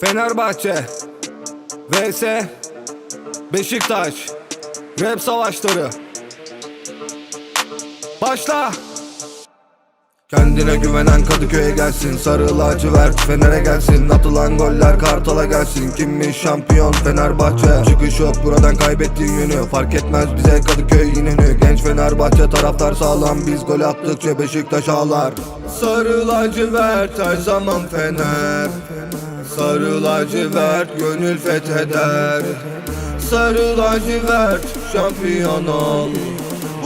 Fenerbahçe vs Beşiktaş Rap savaşları. Başla! Kendine güvenen Kadıköy'e gelsin Sarı lacivert Fener'e gelsin Atılan goller Kartal'a gelsin. Kimmiş şampiyon Fenerbahçe? Çıkış yok buradan kaybettiğin yönü Fark etmez bize Kadıköy inönü. Genç Fenerbahçe taraftar sağlam Biz gol attıkça Beşiktaş ağlar. Sarı lacivert her zaman Fener Sarı lacivert gönül fetheder. Sarı lacivert şampiyon ol.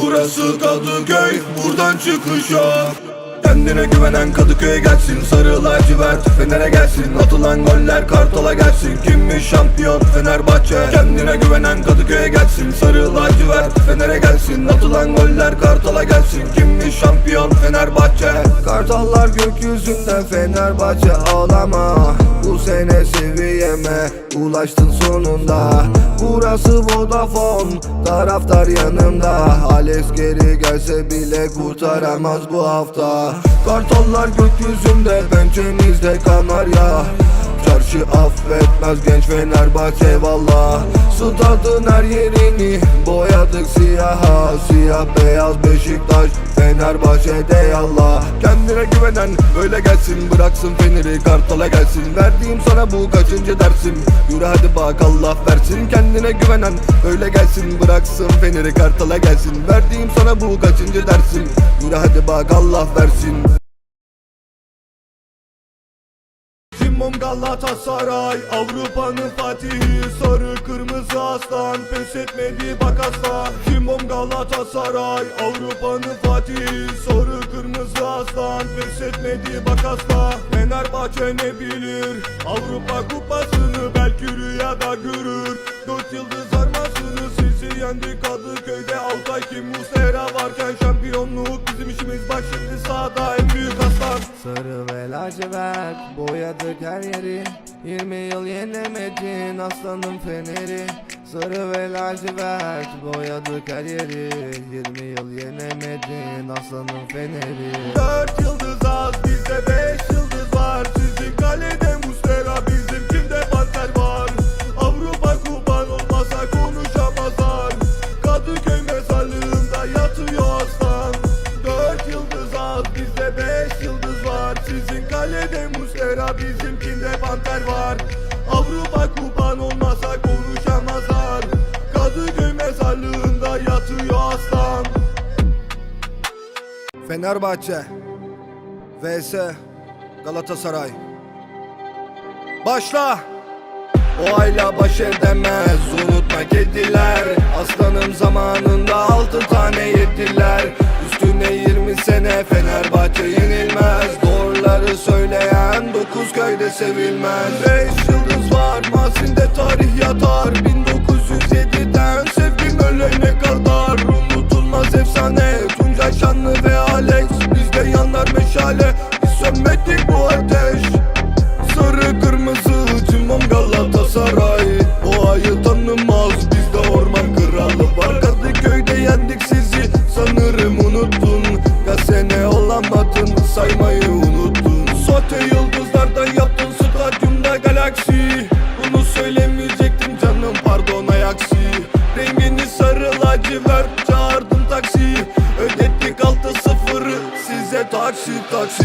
Burası Kadıköy buradan çıkış yok Kendine güvenen Kadıköy'e gelsin. Sarı lacivert Fener'e gelsin. Atılan goller Kartal'a gelsin. Kimmiş şampiyon? Fenerbahçe. Kendine güvenen Kadıköy'e gelsin. Sarı lacivert Fener'e gelsin. Atılan goller Kartal'a gelsin. Kimmiş şampiyon? Fenerbahçe. Kartallar gökyüzünde Fenerbahçe ağlama. Bu sene seviyeme ulaştın sonunda. Burası Vodafone. Taraftar yanımda. Alex geri gelse bile kurtaramaz bu hafta. Kartallar gökyüzünde pençemizde kanarya Çarşı affetmez genç Fenerbahçe valla Stadın her yerini boyadık siyaha. Siyah beyaz Beşiktaş Fenerbahçe'de yallah. Kendine güvenen öyle gelsin. Bıraksın Fener'i Kartal'a gelsin. Verdiğim sana bu kaçıncı dersim? Yürü hadi bak Allah versin. Kendine güvenen öyle gelsin. Bıraksın Fener'i Kartal'a gelsin. Verdiğim sana bu kaçıncı dersim? Yürü hadi bak Allah versin Cimbom Galatasaray Avrupa'nın fatihi. Sarı kırmızı aslan Pes etmedi bak asla Cimbom Galatasaray Avrupa'nın fatihi. Sarı kırmızı aslan Pes etmedi bak asla Fenerbahçe ne bilir? Avrupa kupasını belki rüyada görür Dört yıldız armasını sizi yendi Kadıköy'de. Altay kim Muslera varken Şampiyonluk bizim işimiz bak boyadık her yeri. 20 yıl yenemedin aslanım feneri. Sarı ve lacivert boyadık her yeri. 20 yıl yenemedin aslanım feneri. Dört yıldız az bizde beş yıldız var. Sizin kalede Sizin kalede Mustera bizimkinde Panter var. Avrupa kupan olmasa konuşamazlar. Kadıköy mezarlığında yatıyor aslan. Fenerbahçe vs Galatasaray. Başla! O ayla baş edemez unutma kediler Aslanım zamanında altı tane yediler Üstüne 20 sene Fenerbahçe yenilmez. Doğruları söyleyen dokuz köyde sevilmez. Beş yıldız var mazinde tarih yatar. 1907'den sevgim ölene kadar. Unutulmaz efsane Tuncay Şanlı ve Alex. Bizde yanar meşale Biz sönmedik bu ateş taksi taksi.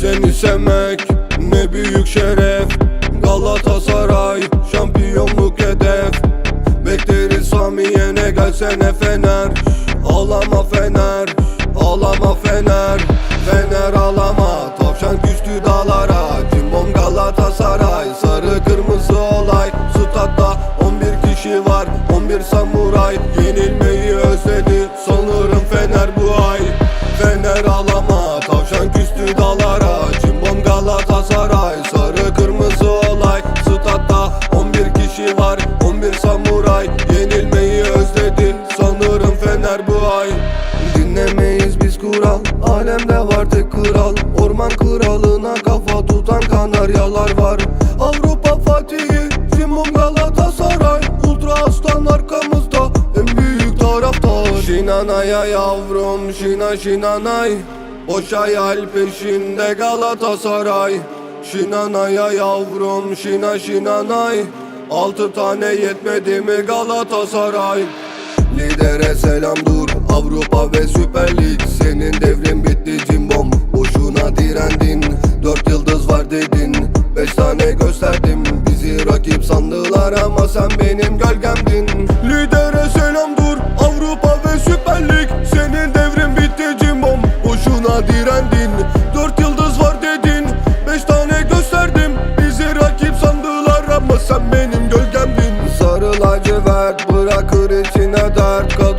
Seni sevmek ne büyük şeref. Galatasaray Gelsene Fener. Ağlama Fener, ağlama Fener. Fener ağlama, tavşan küstü dağlara. Cimbom Galatasaray, sarı kırmızı olay. Statta 11 kişi var, 11 samuray. Yenilmeyi özledi, sanırım Fener bu ay. Fener ağlama, tavşan küstü dağlara. Cimbom Galatasaray, sarı kırmızı olay. Statta 11 kişi var, 11 samuray kral Orman kralına kafa tutan kanaryalar var. Avrupa Fatihi Cimbom Galatasaray Ultra aslan arkamızda En büyük taraftar. Şinanaya yavrum şina şinanay. Boş hayal peşinde Galatasaray. Şinanaya yavrum şina şinanay. Altı tane yetmedi mi Galatasaray Lidere selam dur. Avrupa ve Süper Lig. Senin devrin bitti cimbom. Boşuna direndin. Dört yıldız var dedin. Beş tane gösterdim. Bizi rakip sandılar ama sen benim gölgemdin. Lidere selam dur. Avrupa ve Süper Lig. Senin devrin bitti cimbom. Boşuna direndin. Dört yıldız var dedin. Beş tane gösterdim. Bizi rakip sandılar ama sen benim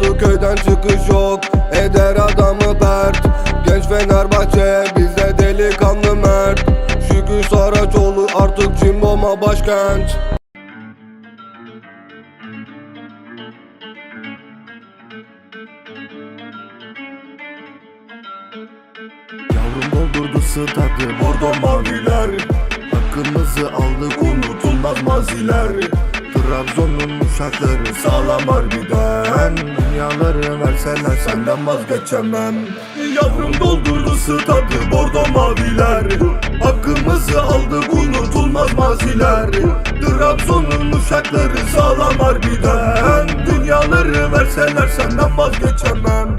dert Kadıköy'den çıkış yok. Eder adamı pert Genç Fenerbahçe bizde delikanlı mert. Şükrü Saraçoğlu artık Cimbom'a başkent. Yavrum doldurdu stadı bordo maviler. Hakkımızı aldık unutulmaz maziler Trabzon'un uşakları sağlam harbiden Dünyaları verseler senden vazgeçemem. Yavrum doldurdu stadı bordo maviler. Hakkımızı aldık unutulmaz maziler. Trabzon'un uşakları sağlam harbiden Dünyaları verseler senden vazgeçemem.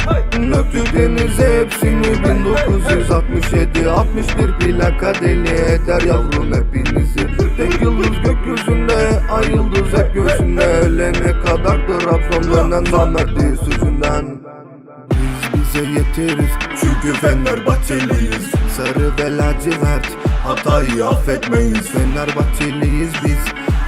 Öptü denize hepsini 1967 61 plaka deli eder yavrum hepinizi. Tek yıldız gökyüzünde ay yıldız hep göğsünde Ölene kadar Trabzon dönen namerdi sözünden. Biz bize yeteriz çünkü Fenerbahçeliyiz. Sarı ve lacivert hatayı affetmeyiz. Fenerbahçeliyiz biz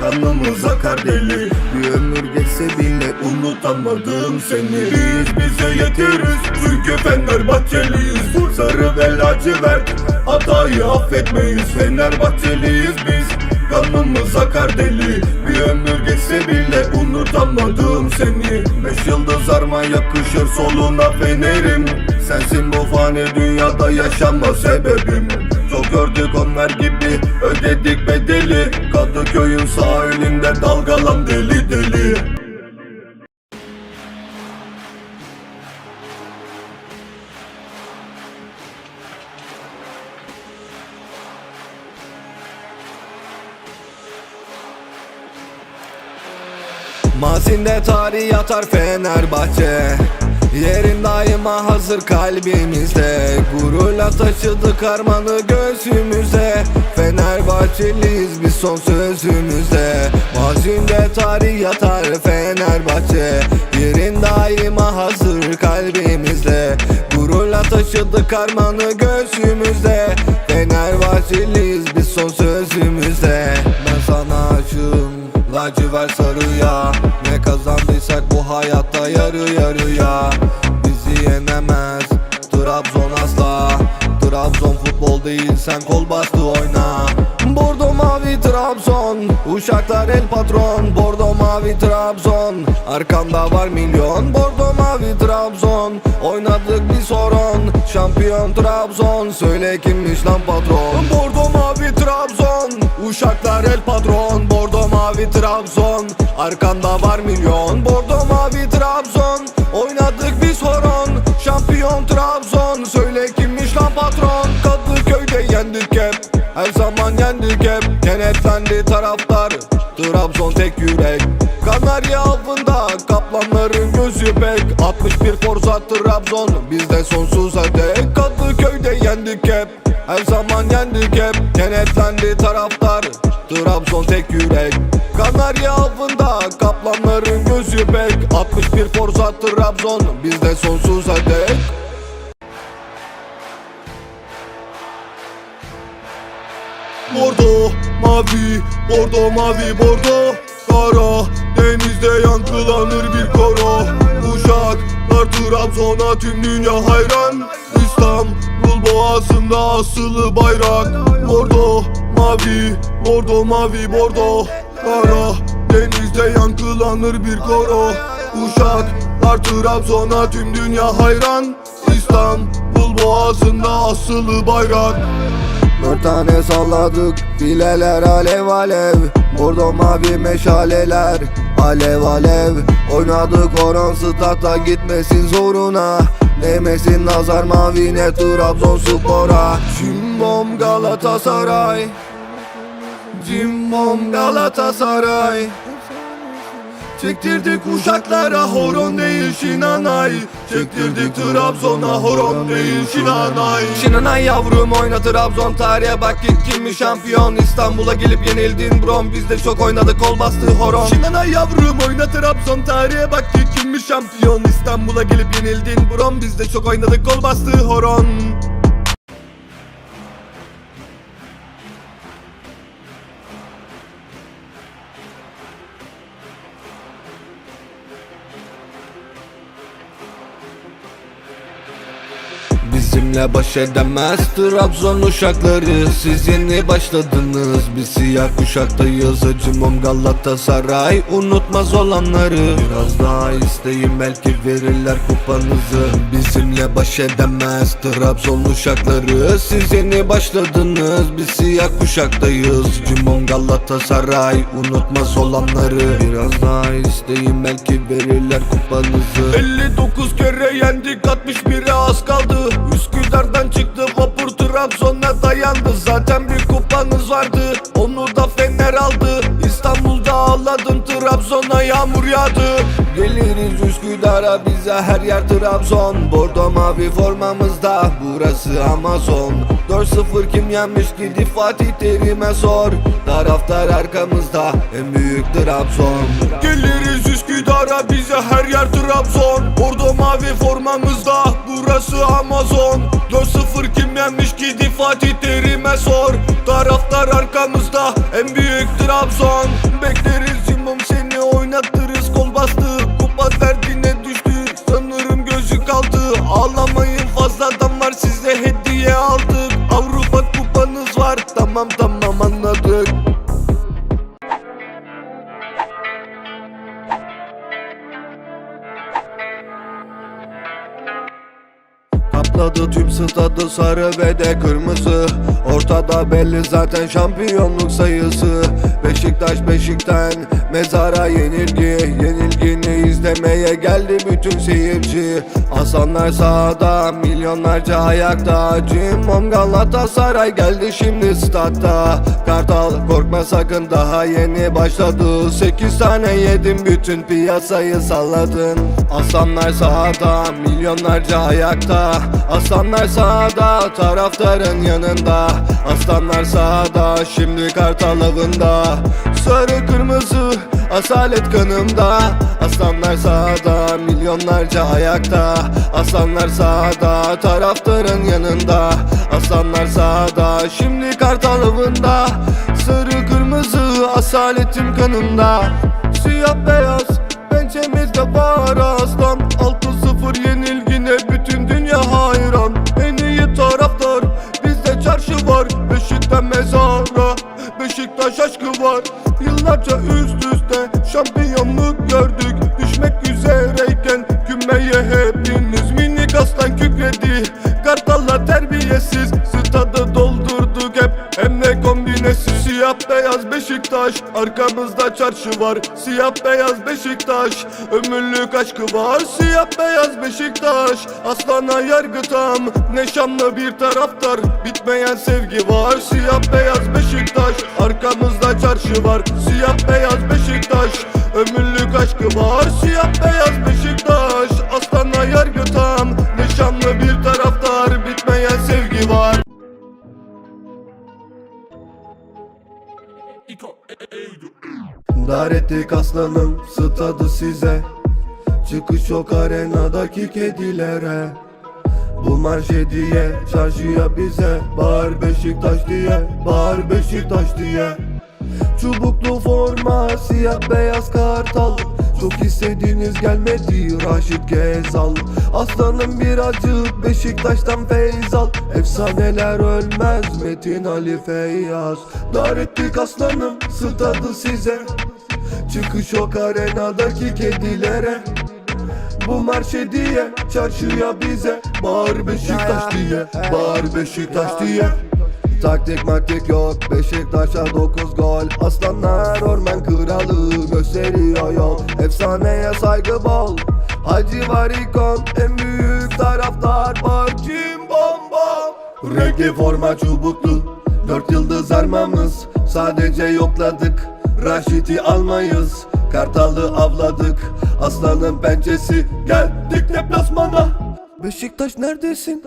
Kanımız akar deli Bir ömür geçse bile unutamadım seni. Biz bize yeteriz çünkü Fenerbahçeliyiz. Sarı ve lacivert hatayı affetmeyiz. Fenerbahçeliyiz biz Kanımız akar deli. Bir ömür geçse bile unutamadım seni. Beş yıldız arma yakışır soluna fenerim. Sensin bu fani dünyada yaşama sebebim. Çok gördük onlar gibi ödedik bedeli. Kadıköy'ün sahilinde dalgalan deli Mazinde tarih yatar Fenerbahçe. Yerin daima hazır kalbimizde. Gururla taşıdık armanı göğsümüze. Fenerbahçeliyiz biz son sözümüzde Mazinde tarih yatar Fenerbahçe. Yerin daima hazır kalbimizde. Gururla taşıdık armanı göğsümüzde Fenerbahçeliyiz biz son sözümüzde Lacivert sarıya Ne kazandıysak bu hayatta yarı yarıya. Bizi yenemez Trabzon asla. Trabzon futbol değil sen kol bastı oyna Trabzon. Uşaklar el patron. Bordo mavi Trabzon. Arkamda var milyon. Bordo mavi Trabzon. Oynadık bir sorun. Şampiyon Trabzon. Söyle kimmiş lan patron? Bordo mavi Trabzon. Uşaklar el patron. Bordo mavi Trabzon. Arkanda var milyon. Bordo mavi Trabzon. Oynadık bir sorun. Şampiyon Trabzon. Söyle kimmiş lan patron? Kadıköy'de yendik hep Her zaman yendik hep Kenetlendi taraftar. Trabzon tek yürek Kanarya avında Kaplanların gözü pek. 61 Forza Trabzon Bizde sonsuza dek. Kadıköy'de yendik hep her zaman yendik hep Kenetlendi taraftar. Trabzon tek yürek Kanarya avında Kaplanların gözü pek. 61 Forza Trabzon Bizde sonsuza dek Bordo mavi, bordo mavi, bordo. Kara denizde yankılanır bir koro. Uşaklar Trabzon'a tüm dünya hayran. İstanbul boğazında asılı bayrak. Bordo mavi, bordo mavi, bordo. Kara denizde yankılanır bir koro. Uşaklar Trabzon'a tüm dünya hayran. İstanbul boğazında asılı bayrak Dört tane salladık fileler alev alev. Bordo mavi meşaleler alev alev. Oynadık oran stata gitmesin zoruna. Değmesin nazar mavine Trabzonspor'a Cimbom Galatasaray Cimbom Galatasaray Çektirdik uşaklara horon değil şinanay Çektirdik Trabzon'a horon değil şinanay Şinanay yavrum oyna Trabzon tarihe bak git. Kimmiş şampiyon? İstanbul'a gelip yenildin brom. Biz de çok oynadık kol bastı horon. Şinanay yavrum oyna Trabzon tarihe bak git. Kimmiş şampiyon? İstanbul'a gelip yenildin brom. Biz de çok oynadık kol bastı horon Bizimle baş edemez. Trabzon uşakları Siz yeni başladınız. Biz siyah kuşaktayız Acımım Galatasaray. Unutmaz olanları Biraz daha isteyin belki verirler kupanızı. Bizimle baş edemez Trabzon uşakları Siz yeni başladınız. Biz siyah kuşaktayız Cimon Galatasaray. Unutmaz olanları Biraz daha isteyin belki verirler kupanızı. 59 kere yendik 61'e az kaldı Üsküdar'dan çıktı vapur Trabzon'a dayandı. Zaten bir kupanız vardı onu da Fener aldı. İstanbul'da ağladım Trabzon'a yağmur yağdı. Geliriz Üsküdar'a bize her yer Trabzon. Bordo mavi formamızda burası Amazon. 4-0 kim yenmiş gidip Fatih Terim'e sor. Taraftar arkamızda en büyük Trabzon. Geliriz Üsküdar'a bize her yer Trabzon. Bordo mavi formamızda burası Amazon. 4-0 kim yenmiş gidip Fatih Terim'e sor. Taraftar arkamızda en büyük Trabzon. Bekleriz imam seni oynatırız Ağlamayın fazladan var size hediye aldık. Avrupa kupanız var. Tamam tamam Kapladı tüm stadı sarı ve de kırmızı. Ortada belli zaten şampiyonluk sayısı. Beşiktaş Beşik'ten mezara yenilgi. Yenilgini izlemeye geldi bütün seyirci. Hasanlar sahada milyonlarca ayakta. Cimbom Galatasaray geldi şimdi statta. Kartal korkma sakın daha yeni başladı. 8 tane yedim bütün piyasayı salladın. Aslanlar sahada milyonlarca ayakta Aslanlar sahada taraftarın yanında. Aslanlar sahada şimdi kartal avında. Sarı kırmızı asalet kanımda. Aslanlar sahada milyonlarca ayakta. Aslanlar sahada taraftarın yanında. Aslanlar sahada şimdi kartal avında. Sarı kırmızı asaletim kanımda. Siyah beyaz pençemizde var aslan. 6-0 yenilgine Mezara Beşiktaş aşkı var. Yıllarca üst üste şampiyonluk gördük. Düşmek üzereyken kümeye hepiniz Minik aslan kükredi. Kartallar terbiyesiz Stadı doldurduk hep. Hem de kombinesi Siyah beyaz Beşiktaş. Arkamızda çarşı var Siyah beyaz Beşiktaş. Ömürlük aşkı var Siyah beyaz Beşiktaş. Aslana yargı tam Ne şanlı bir taraftar. Bitmeyen sevgi var Siyah beyaz Beşiktaş. Arkamızda çarşı var Siyah beyaz Beşiktaş. Ömürlük aşkı var Siyah beyaz Beşiktaş Dar ettik aslanım stadı size. Çıkış yok arenadaki kedilere. Bu marş hediye çarşıya bize. Bağır Beşiktaş diye Bağır Beşiktaş diye. Çubuklu forma siyah beyaz kartal. Çok istediğiniz gelmedi Raşit Gezal. Aslanım birazcık Beşiktaş'tan feyz al Efsaneler ölmez Metin Ali Feyyaz. Dar ettik aslanım stadı size Çıkış yok arenadaki kedilere. Bu marş hediye Çarşıya bize. Bağır Beşiktaş diye Bağır Beşiktaş diye. Taktik maktik yok Beşiktaş'a 9 gol. Aslanlar orman kralı gösteriyor yol Efsaneye saygı bol. Hacı var ikon En büyük taraftar. Barcim bom bom. Reggae forma çubuklu. Dört yıldız armamız. Sadece yokladık Raşit'i almayız. Kartalı avladık. Aslanın pençesi. Geldik deplasmana. Beşiktaş neredesin?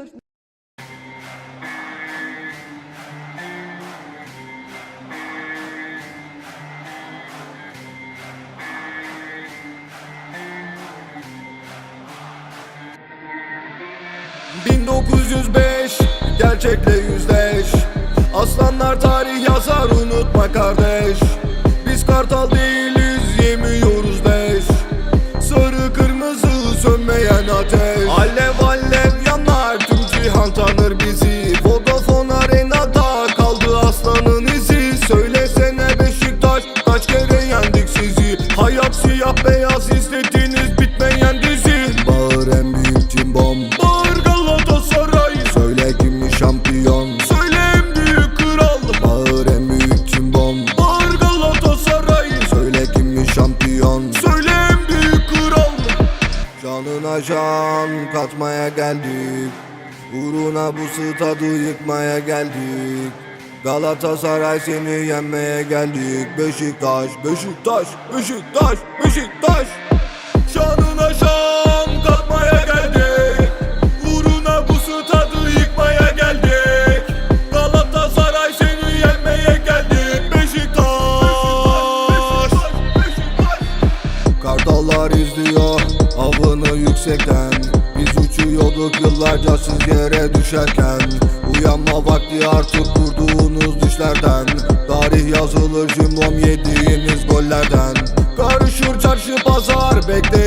...1905 gerçekle yüzleş. Aslanlar tarih yazar unutma kardeş kartal değiliz yemiyoruz leş Sarı kırmızı sönmeyen ateş. Alev alev yanar tüm cihan tanır bizi. Vodafone Arena'da kaldı aslanın izi. Söylesene Beşiktaş kaç kere yendik sizi? Hayat siyah beyaz Uğruna bu stadı yıkmaya geldik. Galatasaray seni yenmeye geldik. Beşiktaş, Beşiktaş, Beşiktaş, Beşiktaş. Şanına düşerken Uyanma vakti artık kurduğunuz düşlerden. Tarih yazılır cümlom yediğiniz gollerden. Karışır çarşı pazar bekleriz